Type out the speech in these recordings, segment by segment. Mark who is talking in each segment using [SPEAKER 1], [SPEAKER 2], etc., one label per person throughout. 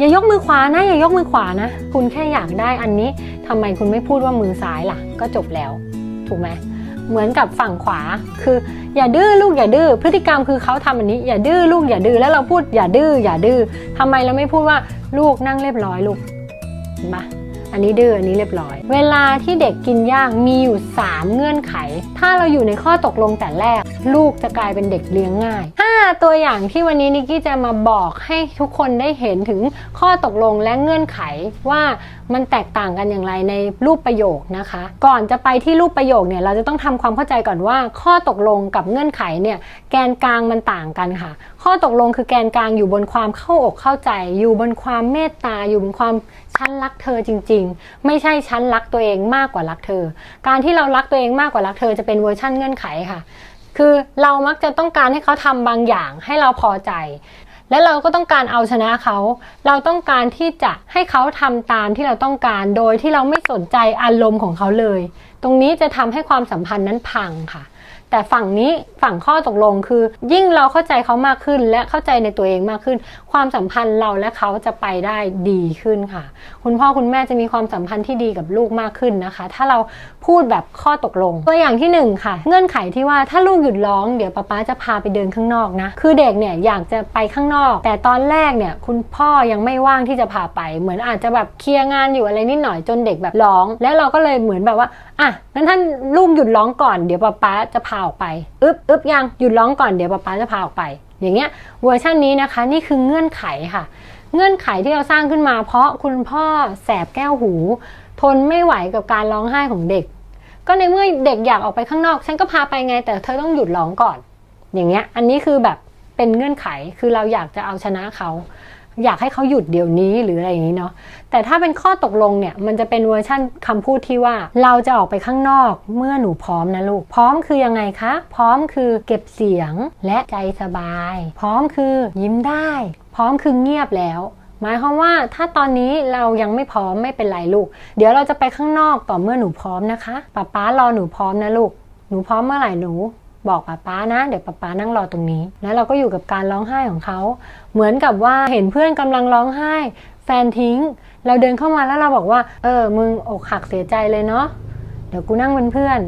[SPEAKER 1] อย่ายกมือขวานะ อย่ายกมือขวานะ คุณแค่อยากได้อันนี้ทำไมคุณไม่พูดว่ามือซ้ายล่ะ ก็จบแล้ว ถูกไหมเหมือนกับฝั่งขวา คืออย่าดื้อลูกอย่าดื้อพฤติกรรมคือเขาทำอันนี้ อย่าดื้อลูกอย่าดื้อแล้วเราพูดอย่าดื้ออย่าดื้อทำไมเราไม่พูดว่าลูกนั่งเรียบร้อยลูกเห็นปะอันนี้ดื้ออันนี้เรียบร้อย เวลาที่เด็กกินย่างมีอยู่ 3 เงื่อนไข ถ้าเราอยู่ในข้อตกลงแต่แรก ลูกจะกลายเป็นเด็กเลี้ยงง่าย 5 ตัวอย่างที่วันนี้นิกกี้จะมาบอกให้ทุกคนได้เห็นถึงข้อตกลงและเงื่อนไขว่ามันแตกต่างกันอย่างไรในรูปประโยคนะคะ ก่อนจะไปที่รูปประโยคเนี่ยเราจะต้องทำความเข้าใจก่อนว่า ข้อตกลงกับเงื่อนไขเนี่ยแกนกลางมันต่างกันค่ะ ข้อตกลงคือแกนกลางอยู่บนความเข้าอกเข้าใจ อยู่บนความเมตตาอยู่บนความฉันรักเธอจริง ๆ ไม่ใช่ฉันรักตัวเองมากกว่ารักเธอ การที่เรารักตัวเองมากกว่ารักเธอจะเป็นเวอร์ชั่นเงื่อนไขค่ะ คือเรามักจะต้องการให้เขาทำบางอย่างให้เราพอใจ และเราก็ต้องการเอาชนะเขา เราต้องการที่จะให้เขาทำตามที่เราต้องการ โดยที่เราไม่สนใจอารมณ์ของเขาเลย ตรงนี้จะทำให้ความสัมพันธ์นั้นพังค่ะ แต่ฝั่งนี้ฝั่งข้อตกลงคือ ยิ่งเราเข้าใจเขามากขึ้น และเข้าใจในตัวเองมากขึ้น ความสัมพันธ์เราและเขาจะไปได้ดีขึ้นค่ะ คุณพ่อคุณแม่จะมีความสัมพันธ์ที่ดีกับลูกมากขึ้นนะคะ ถ้าเราพูดแบบข้อตกลง ตัวอย่างที่หนึ่งค่ะ เงื่อนไขที่ว่าถ้าลูกหยุดร้องเดี๋ยวป๊าป๊าจะพาไปเดินข้างนอกนะ คือเด็กเนี่ยอยากจะไปข้างนอก แต่ตอนแรกเนี่ยคุณพ่อยังไม่ว่างที่จะพาไป เหมือนอาจจะแบบเคลียร์งานอยู่อะไรนิดหน่อยจนเด็กแบบร้อง แล้วเราก็เลยเหมือนแบบว่าอะงั้นท่านลูกหยุดร้องก่อนเดี๋ยวป๊าป๊าจะพาออกไปอึ๊บอึ๊บยังหยุดร้องก่อนเดี๋ยวป๊าป๊าจะพาออกไป อย่างเงี้ยเวอร์ชันนี้นะคะ นี่คือเงื่อนไขค่ะ เงื่อนไขที่เราสร้างขึ้นมา เพราะคุณพ่อแสบแก้วหู ทนไม่ไหวกับการร้องไห้ของเด็ก ก็ในเมื่อเด็กอยากออกไปข้างนอก ฉันก็พาไปไง แต่เธอต้องหยุดร้องก่อน อย่างเงี้ยอันนี้คือแบบเป็นเงื่อนไขคือเราอยากจะเอาชนะเขา อยากให้เขาหยุดเดี๋ยวนี้หรืออะไรอย่างนี้เนาะแต่ถ้าเป็นข้อตกลงเนี่ยมันจะเป็นเวอร์ชั่นคำพูดที่ว่าเราจะออกไปข้างนอกเมื่อหนูพร้อมนะลูก พร้อมคือยังไงคะ พร้อมคือเก็บเสียงและใจสบาย พร้อมคือยิ้มได้ พร้อมคือเงียบแล้วหมายความว่าถ้าตอนนี้เรายังไม่พร้อมไม่เป็นไรลูก เดี๋ยวเราจะไปข้างนอกต่อเมื่อหนูพร้อมนะคะป๊าป๊ารอหนูพร้อมนะลูก หนูพร้อมเมื่อไหร่หนู บอกป๊าป๊านะ เดี๋ยวป๊าป๊านั่งรอตรงนี้ แล้วเราก็อยู่กับการร้องไห้ของเขา เหมือนกับว่าเห็นเพื่อนกำลังร้องไห้ แฟนทิ้ง เราเดินเข้ามาแล้วเราบอกว่า เออ มึงอกหักเสียใจเลยเนาะ เดี๋ยวกูนั่งเป็นเพื่อน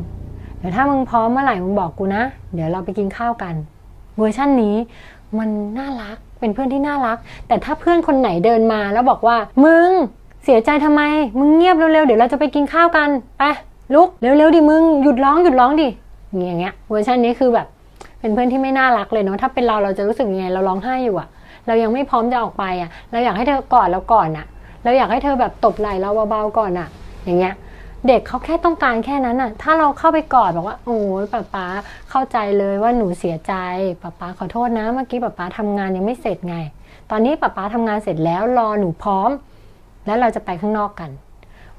[SPEAKER 1] เดี๋ยวถ้ามึงพร้อมเมื่อไหร่มึงบอกกูนะ เดี๋ยวเราไปกินข้าวกัน เวอร์ชั่นนี้มันน่ารัก เป็นเพื่อนที่น่ารัก แต่ถ้าเพื่อนคนไหนเดินมาแล้วบอกว่า มึงเสียใจทำไม มึงเงียบเร็วๆ เดี๋ยวเราจะไปกินข้าวกัน ไปลุกเร็วๆดิมึงหยุดร้องหยุดร้องดิ อย่างเงี้ยเวอร์ชันนี้คือแบบ เป็นเพื่อนที่ไม่น่ารักเลยเนาะถ้าเป็นเราเราจะรู้สึกยังไงเราร้องไห้อยู่อะเรายังไม่พร้อมจะออกไปอะเราอยากให้เธอกอดเราก่อนอะเราอยากให้เธอแบบตบไหล่เราเบาๆก่อนอะอย่างเงี้ยเด็กเขาแค่ต้องการแค่นั้นน่ะ ถ้าเราเข้าไปกอดบอกว่า โอ้ยป๊าป๊าเข้าใจเลยว่าหนูเสียใจป๊าป๊าขอโทษนะ เมื่อกี้ป๊าป๊าทำงานยังไม่เสร็จไง ตอนนี้ป๊าป๊าทำงานเสร็จแล้วรอหนูพร้อม แล้วเราจะไปข้างนอกกัน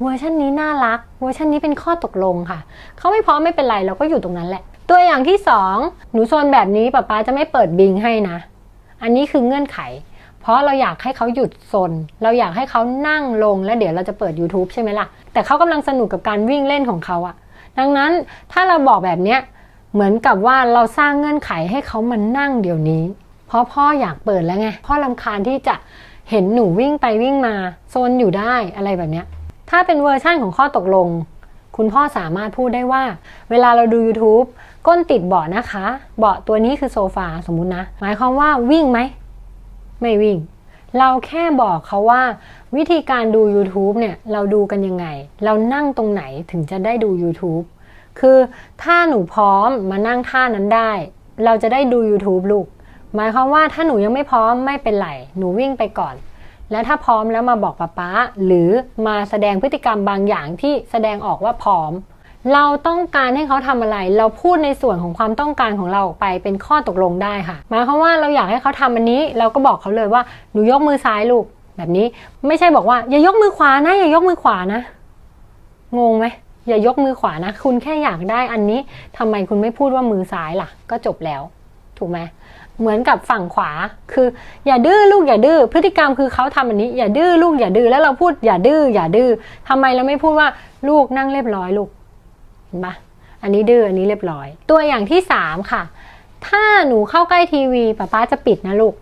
[SPEAKER 1] เวอร์ชันนี้น่ารัก เวอร์ชันนี้เป็นข้อตกลงค่ะ เขาไม่พร้อมไม่เป็นไรเราก็อยู่ตรงนั้นแหละ ตัวอย่างที่สองหนูโซนแบบนี้ป๊าป๊าจะไม่เปิดบิงให้นะ อันนี้คือเงื่อนไข เพราะเราอยากให้เขาหยุดซนเราอยากให้เขานั่งลงแล้วเดี๋ยวเราจะเปิด YouTube ใช่ไหมล่ะ แต่เขากำลังสนุกกับการวิ่งเล่นของเขาอะดังนั้นถ้าเราบอกแบบเนี้ยเหมือนกับว่าเราสร้างเงื่อนไขให้เขามันนั่งเดี๋ยวนี้ เพราะพ่ออยากเปิดแล้วไง พ่อลำคาญที่จะเห็นหนูวิ่งไปวิ่งมา โซนอยู่ได้อะไรแบบเนี้ย ถ้าเป็นเวอร์ชั่นของข้อตกลง คุณพ่อสามารถพูดได้ว่า เวลาเราดู YouTube ก้นติดเบาะนะคะ เบาะตัวนี้คือโซฟาสมมุตินะ หมายความว่าวิ่งไหม ไม่วิ่ง เราแค่บอกเขาว่า วิธีการดู YouTube เนี่ย เราดูกันยังไง เรานั่งตรงไหนถึงจะได้ดู YouTube คือถ้าหนูพร้อมมานั่งท่านั้นได้ เราจะได้ดู YouTube ลูก หมายความว่าถ้าหนูยังไม่พร้อมไม่เป็นไร หนูวิ่งไปก่อน แล้วถ้าพร้อมแล้วมาบอกป๊าป๊าหรือมาแสดงพฤติกรรมบางอย่างที่แสดงออกว่าพร้อม เราต้องการให้เขาทำอะไร เราพูดในส่วนของความต้องการของเราออกไปเป็นข้อตกลงได้ค่ะหมายความว่าเราอยากให้เขาทำอันนี้ เราก็บอกเขาเลยว่าหนูยกมือซ้ายลูกแบบนี้ไม่ใช่บอกว่า อย่ายกมือขวานะ อย่ายกมือขวานะงงไหมอย่ายกมือขวานะ คุณแค่อยากได้อันนี้ทำไมคุณไม่พูดว่ามือซ้ายล่ะ ก็จบแล้ว ถูกไหม เหมือนกับฝั่งขวา คือ อย่าดื้อลูกอย่าดื้อพฤติกรรมคือเขาทำอันนี้ อย่าดื้อลูกอย่าดื้อแล้วเราพูดอย่าดื้ออย่าดื้อทำไมเราไม่พูดว่าลูกนั่งเรียบร้อยลูกเห็นปะอันนี้ดื้ออันนี้เรียบร้อย ตัวอย่างที่สามค่ะ ถ้าหนูเข้าใกล้ทีวีป๊าป๊าจะปิดนะลูก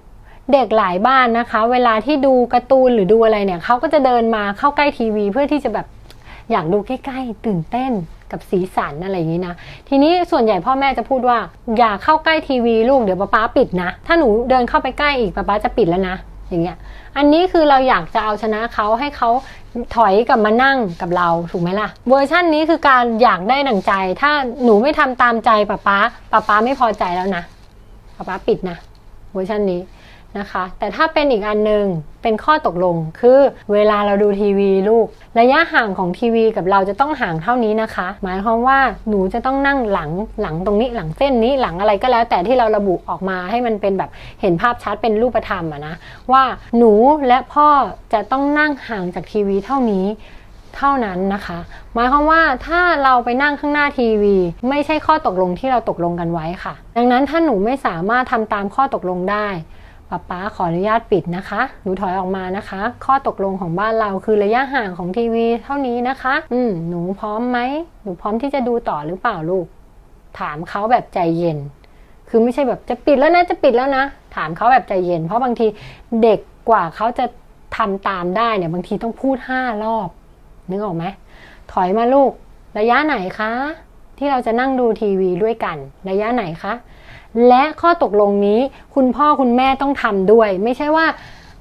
[SPEAKER 1] เด็กหลายบ้านนะคะ เวลาที่ดูการ์ตูนหรือดูอะไรเนี่ยเขาก็จะเดินมาเข้าใกล้ทีวี เพื่อที่จะแบบอยากดูใกล้ๆตื่นเต้น กับสีสันอะไรอย่างนี้นะ ทีนี้ส่วนใหญ่พ่อแม่จะพูดว่า อย่าเข้าใกล้ทีวีลูกเดี๋ยวป๊าป๊าปิดนะ ถ้าหนูเดินเข้าไปใกล้อีกป๊าป๊าจะปิดแล้วนะ อย่างเงี้ย อันนี้คือเราอยากจะเอาชนะเขาให้เขาถอยกลับมานั่งกับเราถูกไหมล่ะ เวอร์ชั่นนี้คือการอยากได้ดังใจ ถ้าหนูไม่ทำตามใจป๊าป๊าป๊าป๊าไม่พอใจแล้วนะป๊าป๊าปิดนะเวอร์ชันนี้ นะคะ แต่ถ้าเป็นอีกอันหนึ่งเป็นข้อตกลงคือเวลาเราดูทีวีลูก ระยะห่างของทีวีกับเราจะต้องห่างเท่านี้นะคะ หมายความว่าหนูจะต้องนั่งหลังหลังตรงนี้หลังเส้นนี้หลังอะไรก็แล้ว แต่ที่เราระบุออกมาให้มันเป็นแบบเห็นภาพชัดเป็นรูปธรรมอะนะว่าหนูและพ่อจะต้องนั่งห่างจากทีวีเท่านี้เท่านั้นนะคะ หมายความว่าถ้าเราไปนั่งข้างหน้าทีวี ไม่ใช่ข้อตกลงที่เราตกลงกันไว้ค่ะ ดังนั้นถ้าหนูไม่สามารถทำตามข้อตกลงได้ ป๊าป๊าขออนุญาตปิดนะคะ หนูถอยออกมานะคะ ข้อตกลงของบ้านเราคือระยะห่างของทีวีเท่านี้นะคะ อืมหนูพร้อมไหม หนูพร้อมที่จะดูต่อหรือเปล่าลูก ถามเขาแบบใจเย็น คือไม่ใช่แบบจะปิดแล้วนะจะปิดแล้วนะ ถามเขาแบบใจเย็น เพราะบางทีเด็กกว่าเขาจะทำตามได้เนี่ย บางทีต้องพูดห้ารอบ นึกออกไหม ถอยมาลูก ระยะไหนคะ ที่เราจะนั่งดูทีวีด้วยกัน ระยะไหนคะ และข้อตกลงนี้คุณพ่อคุณแม่ต้องทำด้วย ไม่ใช่ว่า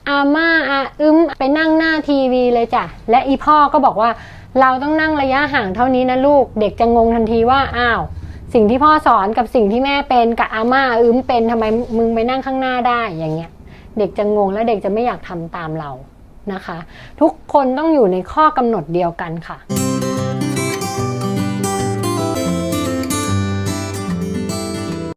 [SPEAKER 1] อาม่าอาอึมไปนั่งหน้าทีวีเลยจ้ะ และอีพ่อก็บอกว่าเราต้องนั่งระยะห่างเท่านี้นะลูก เด็กจะงงทันทีว่าอ้าว สิ่งที่พ่อสอนกับสิ่งที่แม่เป็นกับอาม่าอึมเป็นทำไมมึงไปนั่งข้างหน้าได้อย่างเงี้ย เด็กจะงงและเด็กจะไม่อยากทำตามเรานะคะ ทุกคนต้องอยู่ในข้อกำหนดเดียวกันค่ะ